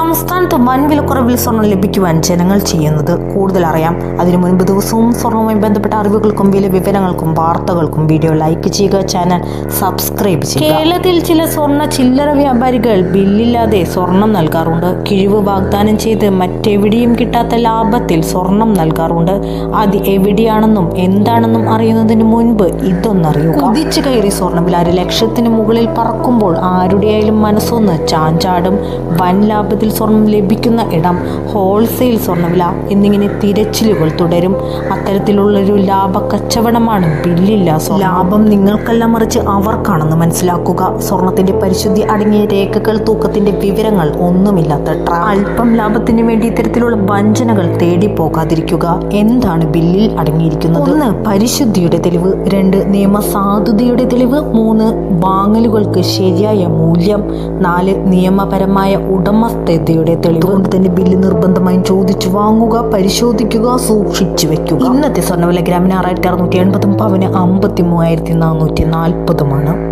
സംസ്ഥാനത്ത് വൻ വിലക്കുറവിൽ സ്വർണം ലഭിക്കുവാൻ ജനങ്ങൾ ചെയ്യുന്നത് കൂടുതൽ അറിയാം അതിനു മുൻപ് ദിവസവും സ്വർണവുമായി ബന്ധപ്പെട്ട അറിവുകൾക്കും വില വിവരങ്ങൾക്കും വാർത്തകൾക്കും വീഡിയോ ലൈക്ക് ചെയ്യുക ചാനൽ സബ്സ്ക്രൈബ് ചെയ്യുക. കേരളത്തിൽ ചില സ്വർണ ചില്ലറ വ്യാപാരികൾ ബില്ലില്ലാതെ സ്വർണം നൽകാറുണ്ട്. കിഴിവ് വാഗ്ദാനം ചെയ്ത് മറ്റെവിടെയും കിട്ടാത്ത ലാഭത്തിൽ സ്വർണം നൽകാറുണ്ട്. അത് എവിടെയാണെന്നും എന്താണെന്നും അറിയുന്നതിന് മുൻപ് ഇതൊന്നറിയുക. കുതിച്ചു കയറി സ്വർണവില ഒരു ലക്ഷത്തിന് മുകളിൽ പറക്കുമ്പോൾ ആരുടെയായാലും മനസ്സൊന്ന് ചാഞ്ചാടും. വൻ ലാഭത്തിൽ സ്വർണം ലഭിക്കുന്ന ഇടം ഹോൾസെയിൽ സ്വർണവില എന്നിങ്ങനെ തിരച്ചിലുകൾ തുടരും. അത്തരത്തിലുള്ളൊരു ലാഭ കച്ചവടമാണ് ബില്ലില്ല. ലാഭം നിങ്ങൾക്കല്ല മറിച്ച് അവർക്കാണെന്ന് മനസ്സിലാക്കുക. സ്വർണത്തിന്റെ പരിശുദ്ധി അടങ്ങിയ രേഖകൾ തൂക്കത്തിന്റെ വിവരങ്ങൾ ഒന്നുമില്ലാത്ത ട്രാ അല്പം ലാഭത്തിന് വേണ്ടി ഇത്തരത്തിലുള്ള വഞ്ചനകൾ തേടി പോകാതിരിക്കുക എന്താണ് ബില്ലിൽ അടങ്ങിയിരിക്കുന്നത്? ഒന്ന് പരിശുദ്ധിയുടെ തെളിവ്. രണ്ട് നിയമസാധുതയുടെ തെളിവ്. മൂന്ന് വാങ്ങലുകൾക്ക് ശരിയായ മൂല്യം. നാല് നിയമപരമായ ഉടമസ്ഥതയുടെ തെളിവ് കൊണ്ട് തന്നെ ബില്ല് നിർബന്ധമായും ചോദിച്ചു വാങ്ങുക പരിശോധിക്കുക സൂക്ഷിച്ചു വെക്കുക. ഇന്നത്തെ സ്വർണവില ഗ്രാമിന് ആറായിരത്തി അറുന്നൂറ്റി എൺപതും പവന് അമ്പത്തി മൂവായിരത്തി നാനൂറ്റി നാൽപ്പതുമാണ്.